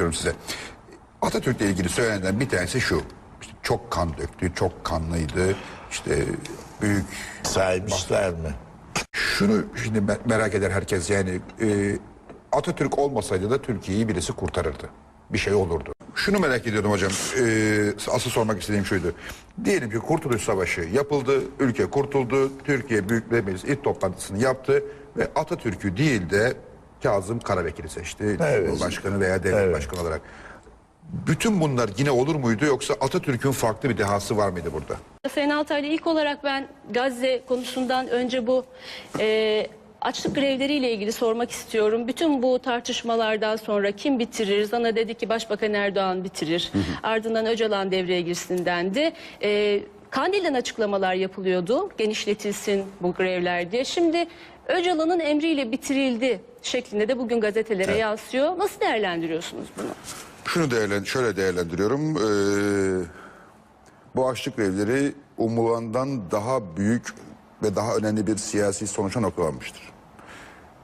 diyorum size. Atatürk'le ilgili söylenenden bir tanesi şu. İşte çok kan döktü, çok kanlıydı. İşte büyük Saymışlar mı? Şunu şimdi me- merak eder herkes yani e, Atatürk olmasaydı da Türkiye'yi birisi kurtarırdı. Bir şey olurdu. Şunu merak ediyordum hocam. E, asıl sormak istediğim şuydu. Diyelim ki Kurtuluş Savaşı yapıldı, ülke kurtuldu, Türkiye Büyük Meclisi ilk toplantısını yaptı ve Atatürk'ü değil de Kazım Karabekir'i seçti. Evet. Cumhurbaşkanı veya devlet Evet. başkanı olarak. Bütün bunlar yine olur muydu yoksa Atatürk'ün farklı bir dehası var mıydı burada? Sayın Altaylı ilk olarak ben Gazze konusundan önce bu e, açlık grevleriyle ilgili sormak istiyorum. Bütün bu tartışmalardan sonra kim bitirir? Zana dedi ki Başbakan Erdoğan bitirir. Ardından Öcalan devreye girsin dendi. E, Kandil'den açıklamalar yapılıyordu. Genişletilsin bu grevler diye. Şimdi Öcalan'ın emriyle bitirildi şeklinde de bugün gazetelere yansıyor. Nasıl değerlendiriyorsunuz bunu? Şunu değerlen şöyle değerlendiriyorum. Ee, bu açlık grevleri umulandan daha büyük ve daha önemli bir siyasi sonuca noktalanmıştır.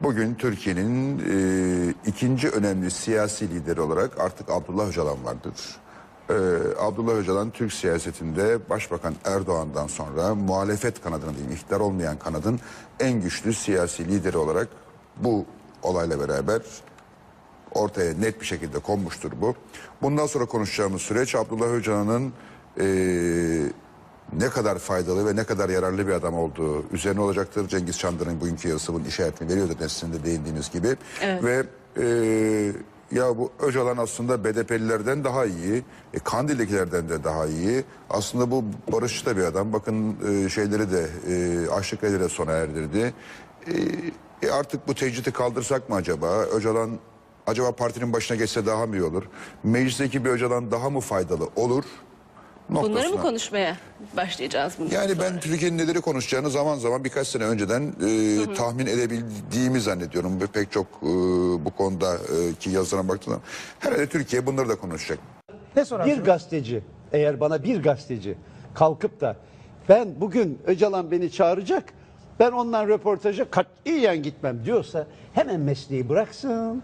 Bugün Türkiye'nin e, ikinci önemli siyasi lideri olarak artık Abdullah Öcalan vardır. Ee, Abdullah Öcalan Türk siyasetinde Başbakan Erdoğan'dan sonra muhalefet kanadının diyeyim, iktidar olmayan kanadın en güçlü siyasi lideri olarak bu olayla beraber ortaya net bir şekilde konmuştur bu. Bundan sonra konuşacağımız süreç Abdullah Öcalan'ın eee, ne kadar faydalı ve ne kadar yararlı bir adam olduğu üzerine olacaktır. Cengiz Çandar'ın bugünkü yazısı bunun işaretini veriyordu sizin de değindiğiniz gibi. Ve eee, ya bu Öcalan aslında BDP'lilerden daha iyi, e, Kandil'dekilerden de daha iyi. Aslında bu barışçı da bir adam. Bakın e, şeyleri de, e, açlıkları de sona erdirdi. E, e, artık bu tecridi kaldırsak mı acaba? Öcalan acaba partinin başına geçse daha mı iyi olur? Meclisteki bir Öcalan daha mı faydalı olur? Bunları mı Noktasına. konuşmaya başlayacağız bundan Yani sonra? ben Türkiye'nin neleri konuşacağını zaman zaman birkaç sene önceden e, tahmin edebildiğimi zannediyorum. Ve pek çok e, bu konudaki yazılarına baktığımda herhalde Türkiye bunları da konuşacak. Ne? Bir gazeteci eğer bana bir gazeteci kalkıp da ben bugün Öcalan beni çağıracak ben ondan röportaja katiyen gitmem diyorsa hemen mesleği bıraksın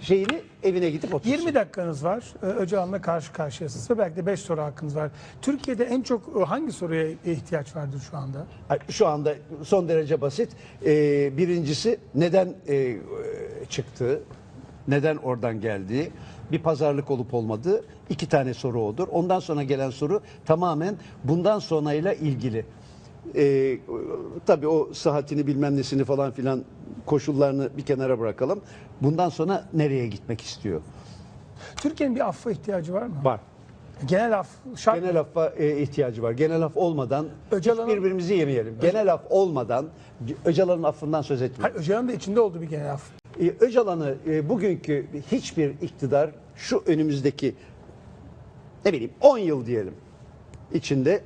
şeyini evine gidip otursun. 20 dakikanız var. Ee, Öcalan'la karşı karşıyasınız ve belki de 5 soru hakkınız var. Türkiye'de en çok e, hangi soruya ihtiyaç vardır şu anda? Şu anda son derece basit. Ee, birincisi neden e, çıktığı, neden oradan geldiği, bir pazarlık olup olmadığı iki tane soru odur. Ondan sonra gelen soru tamamen bundan sonrayla ilgili. Ee, tabii o sıhhatini bilmem nesini falan filan koşullarını bir kenara bırakalım. Bundan sonra nereye gitmek istiyor? Türkiye'nin bir affa ihtiyacı var mı? Var. Genel af şart Genel affa e, ihtiyacı var. Genel af olmadan Öcalan'ın- hiç birbirimizi yemeyelim. Genel af olmadan Öcalan'ın affından söz etmiyorum. Hayır, Öcalan'ın da içinde olduğu bir genel af. E, Öcalan'ı e, bugünkü hiçbir iktidar şu önümüzdeki ne bileyim 10 yıl diyelim içinde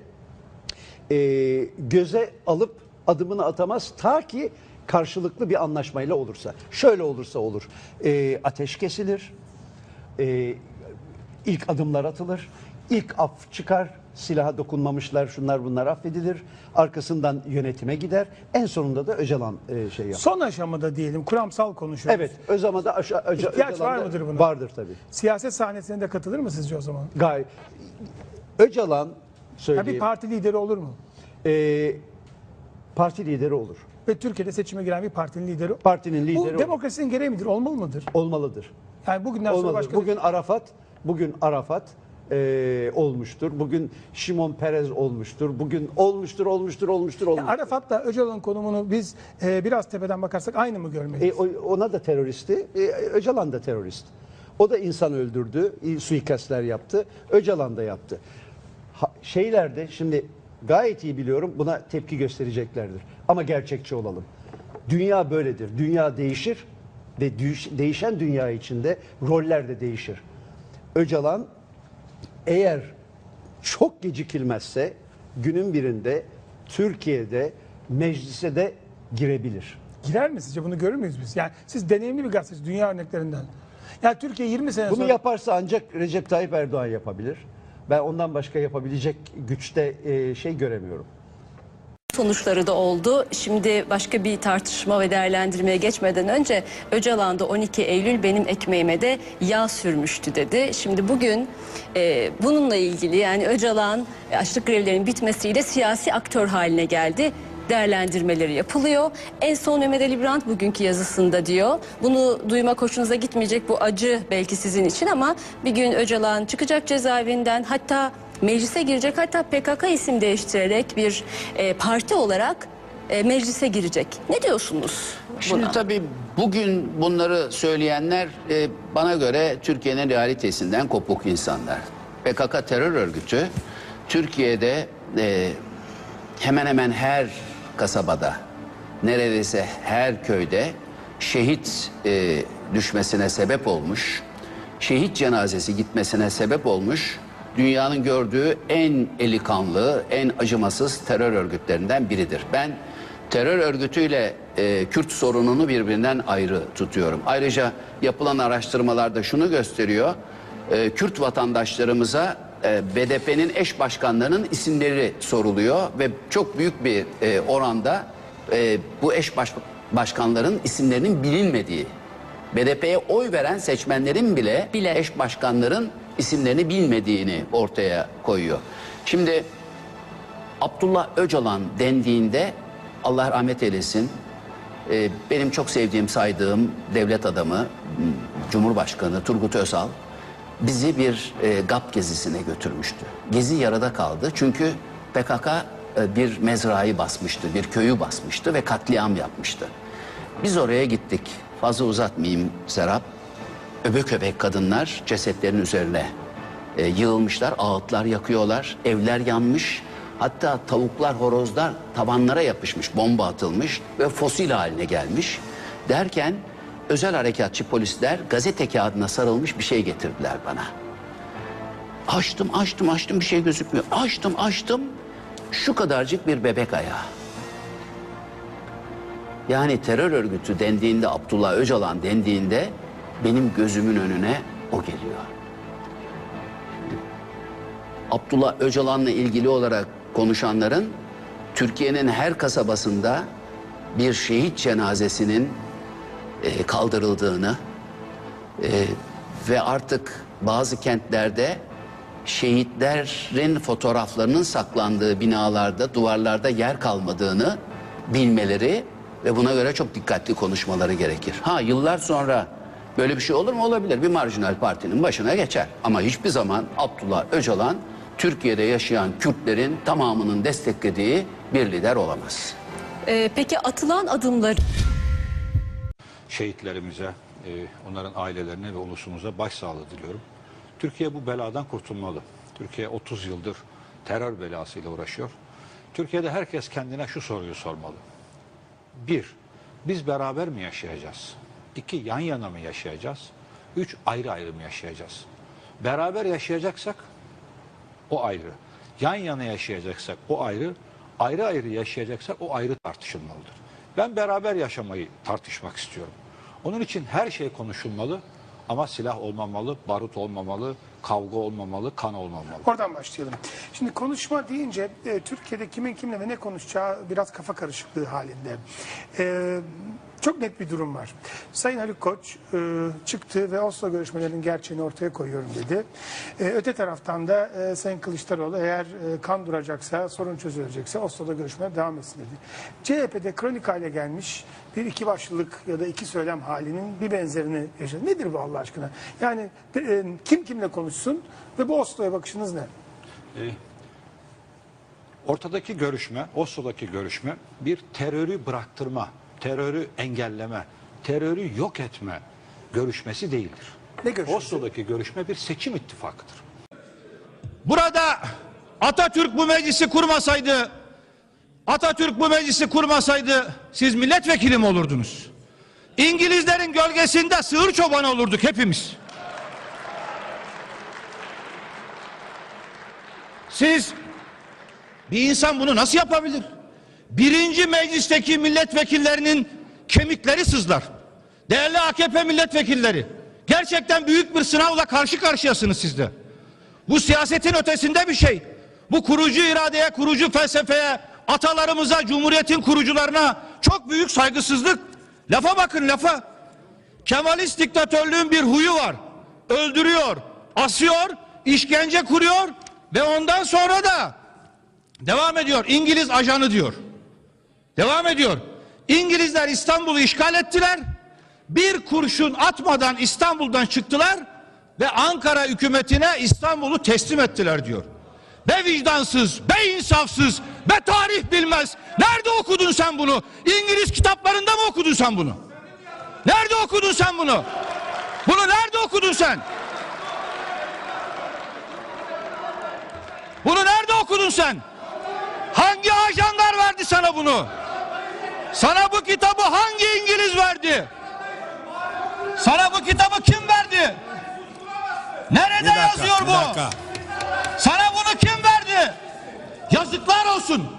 e, göze alıp adımını atamaz ta ki karşılıklı bir anlaşmayla olursa. Şöyle olursa olur. E, ateş kesilir. E, ilk adımlar atılır. ilk af çıkar. Silaha dokunmamışlar şunlar bunlar affedilir. Arkasından yönetime gider. En sonunda da Öcalan e, şey yapar. Son aşamada diyelim kuramsal konuşuyoruz. Evet, Özama'da aşağı Öca, İhtiyaç var Öcalan'da mıdır buna? Vardır tabii. Siyaset sahnesine de katılır mı sizce o zaman? Gayet. Öcalan Ha, bir söyleyeyim. parti lideri olur mu? e, parti lideri olur. Ve Türkiye'de seçime giren bir partinin lideri. Partinin lideri Bu olur. demokrasinin gereği midir? Olmalı mıdır? olmalıdır. Yani bugünden sonra Olmalıdır. başka Bugün Arafat, bugün Arafat e, olmuştur. Bugün Şimon Perez olmuştur. Bugün olmuştur, olmuştur, olmuştur, olmuştur. Arafat'la Öcalan'ın konumunu biz e, biraz tepeden bakarsak aynı mı görmeliyiz? E, ona da teröristi. E, Öcalan da terörist. O da insan öldürdü, suikastler yaptı. Öcalan da yaptı. Şeylerde şimdi gayet iyi biliyorum buna tepki göstereceklerdir. Ama gerçekçi olalım. Dünya böyledir. Dünya değişir ve değişen dünya içinde roller de değişir. Öcalan eğer çok gecikilmezse günün birinde Türkiye'de meclise de girebilir. Girer mi sizce? Bunu görür müyüz biz? Yani siz deneyimli bir gazeteci dünya örneklerinden. Yani Türkiye 20 sene Bunu sonra yaparsa ancak Recep Tayyip Erdoğan yapabilir. Ben ondan başka yapabilecek güçte e, şey göremiyorum. sonuçları da oldu. Şimdi başka bir tartışma ve değerlendirmeye geçmeden önce Öcalan'da 12 Eylül benim ekmeğime de yağ sürmüştü dedi. Şimdi bugün e, bununla ilgili yani Öcalan e, açlık grevlerinin bitmesiyle siyasi aktör haline geldi değerlendirmeleri yapılıyor. En son Mehmet Ali Brandt bugünkü yazısında diyor. Bunu duymak hoşunuza gitmeyecek bu acı belki sizin için ama bir gün Öcalan çıkacak cezaevinden hatta meclise girecek hatta PKK isim değiştirerek bir e, parti olarak e, meclise girecek. Ne diyorsunuz Şimdi buna? tabii bugün bunları söyleyenler e, bana göre Türkiye'nin realitesinden kopuk insanlar. PKK terör örgütü Türkiye'de e, hemen hemen her kasabada, neredeyse her köyde şehit e, düşmesine sebep olmuş, şehit cenazesi gitmesine sebep olmuş, dünyanın gördüğü en eli kanlı, en acımasız terör örgütlerinden biridir. Ben terör örgütüyle e, Kürt sorununu birbirinden ayrı tutuyorum. Ayrıca yapılan araştırmalarda şunu gösteriyor. E, Kürt vatandaşlarımıza e, BDP'nin eş başkanlarının isimleri soruluyor ve çok büyük bir e, oranda e, bu eş baş, başkanların isimlerinin bilinmediği BDP'ye oy veren seçmenlerin bile, Bile. eş başkanların isimlerini bilmediğini ortaya koyuyor. Şimdi Abdullah Öcalan dendiğinde Allah rahmet eylesin e, benim çok sevdiğim saydığım devlet adamı Cumhurbaşkanı Turgut Özal bizi bir e, GAP gezisine götürmüştü. Gezi yarıda kaldı çünkü PKK e, bir mezrayı basmıştı, bir köyü basmıştı ve katliam yapmıştı. Biz oraya gittik. Fazla uzatmayayım Serap. Öbek öbek kadınlar cesetlerin üzerine e, yığılmışlar, ağıtlar yakıyorlar, evler yanmış. Hatta tavuklar, horozlar tabanlara yapışmış, bomba atılmış ve fosil haline gelmiş. Derken özel harekatçı polisler gazete kağıdına sarılmış bir şey getirdiler bana. Açtım, açtım, açtım bir şey gözükmüyor. Açtım, açtım. Şu kadarcık bir bebek ayağı. Yani terör örgütü dendiğinde Abdullah Öcalan dendiğinde benim gözümün önüne o geliyor. Abdullah Öcalan'la ilgili olarak konuşanların Türkiye'nin her kasabasında bir şehit cenazesinin e, kaldırıldığını e, ve artık bazı kentlerde şehitlerin fotoğraflarının saklandığı binalarda, duvarlarda yer kalmadığını bilmeleri ve buna göre çok dikkatli konuşmaları gerekir. Ha yıllar sonra böyle bir şey olur mu? Olabilir. Bir marjinal partinin başına geçer. Ama hiçbir zaman Abdullah Öcalan Türkiye'de yaşayan Kürtlerin tamamının desteklediği bir lider olamaz. E, peki atılan adımlar şehitlerimize, e, onların ailelerine ve ulusumuza başsağlığı diliyorum. Türkiye bu beladan kurtulmalı. Türkiye 30 yıldır terör belasıyla uğraşıyor. Türkiye'de herkes kendine şu soruyu sormalı. Bir, biz beraber mi yaşayacağız? İki, yan yana mı yaşayacağız? Üç, ayrı ayrı mı yaşayacağız? Beraber yaşayacaksak o ayrı. Yan yana yaşayacaksak o ayrı. Ayrı ayrı yaşayacaksak o ayrı tartışılmalıdır. Ben beraber yaşamayı tartışmak istiyorum. Onun için her şey konuşulmalı ama silah olmamalı, barut olmamalı, kavga olmamalı, kan olmamalı. Oradan başlayalım. Şimdi konuşma deyince e, Türkiye'de kimin kimle ve ne konuşacağı biraz kafa karışıklığı halinde. E, çok net bir durum var. Sayın Haluk Koç e, çıktı ve Oslo görüşmelerinin gerçeğini ortaya koyuyorum dedi. E, öte taraftan da e, Sayın Kılıçdaroğlu eğer e, kan duracaksa, sorun çözülecekse Oslo'da görüşmeler devam etsin dedi. CHP'de kronik hale gelmiş bir iki başlılık ya da iki söylem halinin bir benzerini yaşadı. Nedir bu Allah aşkına? Yani e, kim kimle konuşsun ve bu Oslo'ya bakışınız ne? Ortadaki görüşme, Oslo'daki görüşme bir terörü bıraktırma, terörü engelleme, terörü yok etme görüşmesi değildir. Ne görüşmesi? Oslo'daki görüşme bir seçim ittifakıdır. Burada Atatürk bu meclisi kurmasaydı, Atatürk bu meclisi kurmasaydı siz milletvekili mi olurdunuz? İngilizlerin gölgesinde sığır çobanı olurduk hepimiz. Siz bir insan bunu nasıl yapabilir? Birinci meclisteki milletvekillerinin kemikleri sızlar. Değerli AKP milletvekilleri, gerçekten büyük bir sınavla karşı karşıyasınız siz de. Bu siyasetin ötesinde bir şey. Bu kurucu iradeye, kurucu felsefeye atalarımıza, cumhuriyetin kurucularına çok büyük saygısızlık. Lafa bakın lafa. Kemalist diktatörlüğün bir huyu var. Öldürüyor, asıyor, işkence kuruyor ve ondan sonra da devam ediyor. İngiliz ajanı diyor. Devam ediyor. İngilizler İstanbul'u işgal ettiler. Bir kurşun atmadan İstanbul'dan çıktılar ve Ankara hükümetine İstanbul'u teslim ettiler diyor. Be vicdansız, be insafsız, be tarih bilmez. Nerede okudun sen bunu? İngiliz kitaplarında mı okudun sen bunu? Nerede okudun sen bunu? Bunu nerede okudun sen? Bunu nerede okudun sen? Hangi ajanlar verdi sana bunu? Sana bu kitabı hangi İngiliz verdi? Sana bu kitabı kim verdi? Nerede yazıyor bu? Sana bunu kim verdi? Yazıklar olsun.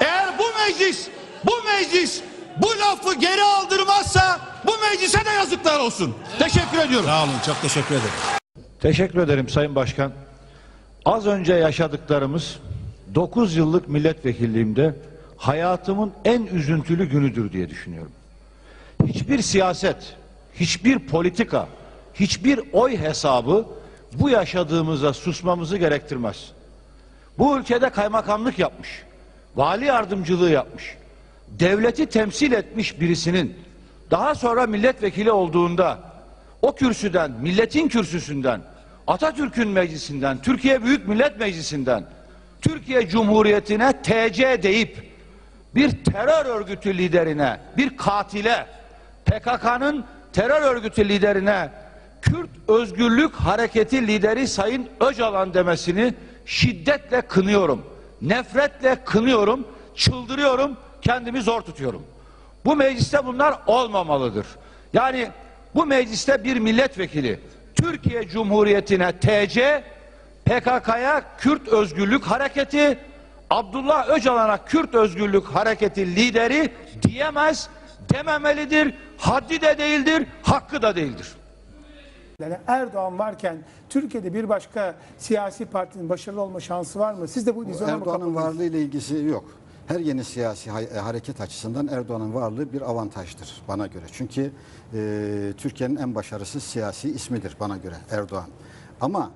Eğer bu meclis, bu meclis bu lafı geri aldırmazsa bu meclise de yazıklar olsun. Teşekkür ediyorum. Sağ olun çok teşekkür ederim. Teşekkür ederim Sayın Başkan. Az önce yaşadıklarımız 9 yıllık milletvekilliğimde hayatımın en üzüntülü günüdür diye düşünüyorum. Hiçbir siyaset, hiçbir politika, hiçbir oy hesabı bu yaşadığımıza susmamızı gerektirmez. Bu ülkede kaymakamlık yapmış, vali yardımcılığı yapmış, devleti temsil etmiş birisinin daha sonra milletvekili olduğunda o kürsüden, milletin kürsüsünden, Atatürk'ün meclisinden, Türkiye Büyük Millet Meclisi'nden, Türkiye Cumhuriyeti'ne TC deyip bir terör örgütü liderine, bir katile, PKK'nın terör örgütü liderine Kürt Özgürlük Hareketi lideri Sayın Öcalan demesini şiddetle kınıyorum. Nefretle kınıyorum, çıldırıyorum, kendimi zor tutuyorum. Bu mecliste bunlar olmamalıdır. Yani bu mecliste bir milletvekili Türkiye Cumhuriyeti'ne TC, PKK'ya Kürt Özgürlük Hareketi, Abdullah Öcalan'a Kürt Özgürlük Hareketi lideri diyemez, dememelidir, haddi de değildir, hakkı da değildir. Yani Erdoğan varken Türkiye'de bir başka siyasi partinin başarılı olma şansı var mı? Siz de bu vizyona mı Erdoğan'ın kapıldınız? varlığıyla ilgisi yok. Her yeni siyasi e, hareket açısından Erdoğan'ın varlığı bir avantajdır bana göre. Çünkü e, Türkiye'nin en başarısız siyasi ismidir bana göre Erdoğan. Ama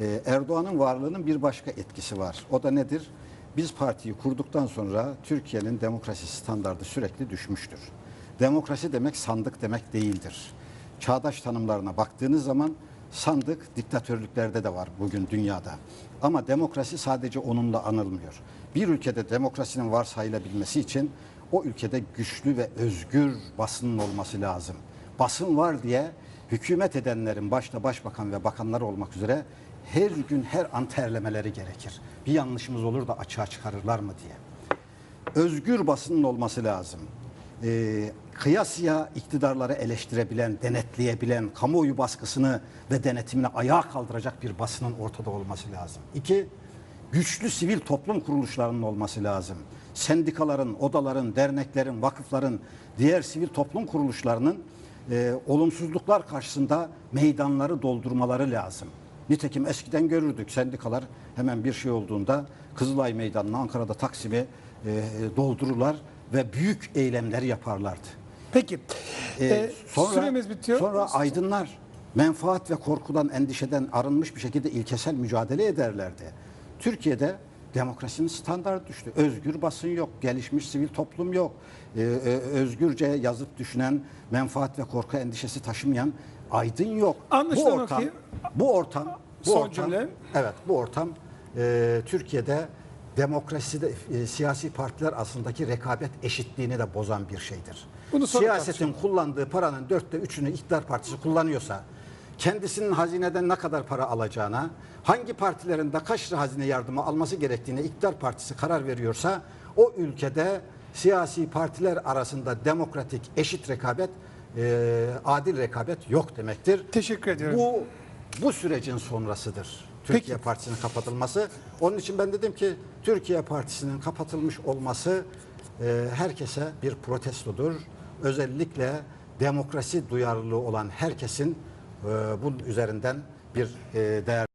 e, Erdoğan'ın varlığının bir başka etkisi var. O da nedir? Biz partiyi kurduktan sonra Türkiye'nin demokrasi standardı sürekli düşmüştür. Demokrasi demek sandık demek değildir. Çağdaş tanımlarına baktığınız zaman sandık diktatörlüklerde de var bugün dünyada. Ama demokrasi sadece onunla anılmıyor. Bir ülkede demokrasinin varsayılabilmesi için o ülkede güçlü ve özgür basının olması lazım. Basın var diye hükümet edenlerin başta başbakan ve bakanlar olmak üzere her gün her an terlemeleri gerekir. Bir yanlışımız olur da açığa çıkarırlar mı diye özgür basının olması lazım. Ee, kıyasıya iktidarları eleştirebilen, denetleyebilen, kamuoyu baskısını ve denetimini ayağa kaldıracak bir basının ortada olması lazım. İki, güçlü sivil toplum kuruluşlarının olması lazım. Sendikaların, odaların, derneklerin, vakıfların, diğer sivil toplum kuruluşlarının e, olumsuzluklar karşısında meydanları doldurmaları lazım. Nitekim eskiden görürdük sendikalar hemen bir şey olduğunda Kızılay Meydanı'nı Ankara'da Taksim'i e, doldururlar ve büyük eylemler yaparlardı. Peki. Ee, sonra süremiz bitiyor. sonra aydınlar menfaat ve korkudan, endişeden arınmış bir şekilde ilkesel mücadele ederlerdi. Türkiye'de demokrasinin standartı düştü. Özgür basın yok, gelişmiş sivil toplum yok. Ee, e, özgürce yazıp düşünen, menfaat ve korku endişesi taşımayan aydın yok. Anlaşılan bu ortam, ki- bu ortam, bu Son ortam, cümle. evet bu ortam e, Türkiye'de demokraside e, siyasi partiler arasındaki rekabet eşitliğini de bozan bir şeydir. Bunu Siyasetin kullandığı paranın dörtte üçünü iktidar partisi kullanıyorsa kendisinin hazineden ne kadar para alacağına, hangi partilerin de kaç lira hazine yardımı alması gerektiğine iktidar partisi karar veriyorsa o ülkede siyasi partiler arasında demokratik eşit rekabet, e, adil rekabet yok demektir. Teşekkür ediyorum. Bu bu sürecin sonrasıdır. Türkiye Partisi'nin kapatılması. Onun için ben dedim ki Türkiye Partisi'nin kapatılmış olması e, herkese bir protestodur. Özellikle demokrasi duyarlılığı olan herkesin bunun üzerinden bir e, değer